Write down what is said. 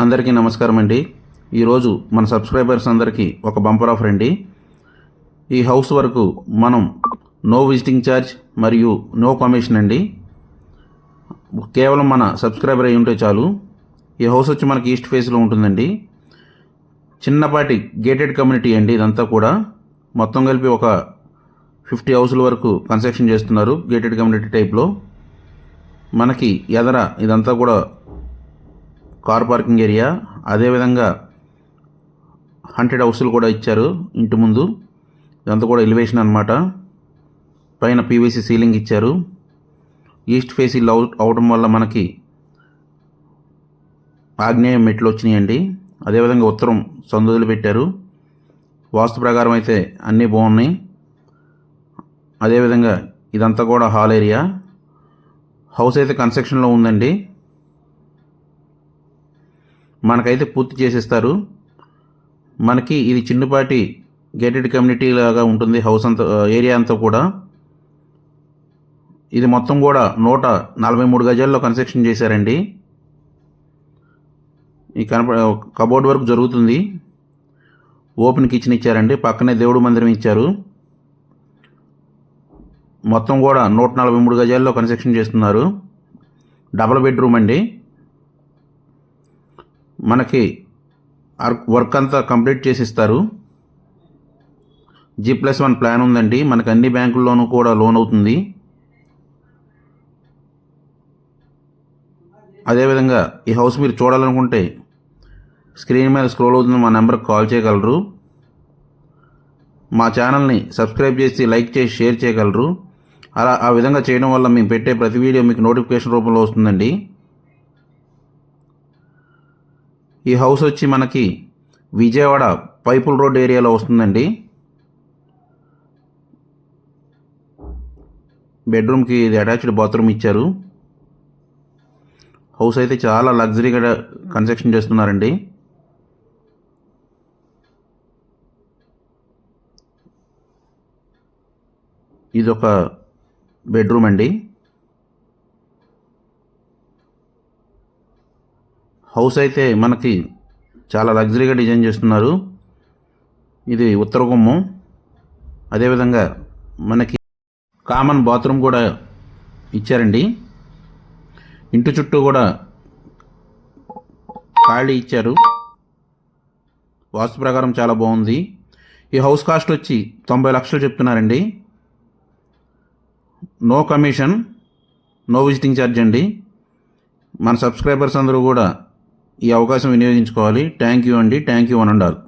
అందరికీ నమస్కారం అండి. ఈరోజు మన సబ్స్క్రైబర్స్ అందరికీ ఒక బంపర్ ఆఫర్ అండి. ఈ హౌస్ వరకు మనం నో విజిటింగ్ ఛార్జ్ మరియు నో కమిషన్ అండి. కేవలం మన సబ్స్క్రైబర్ అయి ఉంటే చాలు. ఈ హౌస్ వచ్చి మనకి ఈస్ట్ ఫేస్లో ఉంటుందండి. చిన్నపాటి గేటెడ్ కమ్యూనిటీ అండి ఇదంతా కూడా. మొత్తం కలిపి ఒక ఫిఫ్టీ హౌసుల వరకు కన్స్ట్రక్షన్ చేస్తున్నారు గేటెడ్ కమ్యూనిటీ టైప్లో. మనకి ఎదర ఇదంతా కూడా కార్ పార్కింగ్ ఏరియా. అదేవిధంగా హండ్రెడ్ హౌస్లు కూడా ఇచ్చారు ఇంటి ముందు. ఇదంతా కూడా ఎలివేషన్ అనమాట పైన పీవీసీ సీలింగ్ ఇచ్చారు. ఈస్ట్ ఫేస్ ఇల్లు అవడం వల్ల మనకి ఆగ్నేయం మెట్లు వచ్చినాయండి. అదేవిధంగా ఉత్తరం సందులు పెట్టారు. వాస్తు ప్రకారం అయితే అన్నీ బాగున్నాయి. అదేవిధంగా ఇదంతా కూడా హాల్ ఏరియా హౌస్ అయితే కన్స్ట్రక్షన్లో ఉందండి. మనకైతే పూర్తి చేసేస్తారు. మనకి ఇది చిన్నపాటి గేటెడ్ కమ్యూనిటీ లాగా ఉంటుంది హౌస్ అంతా ఏరియా అంతా కూడా. ఇది మొత్తం కూడా నూట నలభై మూడు గజాల్లో కన్స్ట్రక్షన్ చేశారండి. ఈ కనప కబోర్డ్ వర్క్ జరుగుతుంది. ఓపెన్ కిచెన్ ఇచ్చారండి పక్కనే దేవుడు మందిరం ఇచ్చారు. మొత్తం కూడా నూట నలభై మూడు గజాల్లో కన్స్ట్రక్షన్ చేస్తున్నారు. డబుల్ బెడ్రూమ్ అండి. మనకి వర్క్ అంతా కంప్లీట్ చేసి ఇస్తారు జీ ప్లస్ వన్ ప్లాన్ ఉందండి. మనకి అన్ని బ్యాంకుల్లోనూ కూడా లోన్ అవుతుంది. అదేవిధంగా ఈ హౌస్ మీరు చూడాలనుకుంటే స్క్రీన్ మీద స్క్రోల్ అవుతుంది మా నెంబర్కి కాల్ చేయగలరు. మా ఛానల్ని సబ్స్క్రైబ్ చేసి లైక్ చేసి షేర్ చేయగలరు. అలా ఆ విధంగా చేయడం వల్ల మేము పెట్టే ప్రతి వీడియో మీకు నోటిఫికేషన్ రూపంలో వస్తుందండి. ఈ హౌస్ వచ్చి మనకి విజయవాడ పైపుల్ రోడ్ ఏరియాలో వస్తుందండి. బెడ్రూమ్కి ఇది అటాచ్డ్ బాత్రూమ్ ఇచ్చారు. హౌస్ అయితే చాలా లగ్జరీగా కన్స్ట్రక్షన్ చేస్తున్నారండి. ఇది ఒక బెడ్రూమ్ అండి. హౌస్ అయితే మనకి చాలా లగ్జరీగా డిజైన్ చేస్తున్నారు. ఇది ఉత్తర గుమ్మం అదేవిధంగా మనకి కామన్ బాత్రూమ్ కూడా ఇచ్చారండి. ఇంటి చుట్టూ కూడా ఖాళీ ఇచ్చారు. వాస్తు ప్రకారం చాలా బాగుంది. ఈ హౌస్ కాస్ట్ వచ్చి తొంభై లక్షలు చెప్తున్నారండి. No commission no visiting charge అండి. మన సబ్స్క్రైబర్స్ అందరూ కూడా ఈ అవకాశం వినియోగించుకోవాలి. థ్యాంక్ యూ అండి. థ్యాంక్ యూ అని అండారు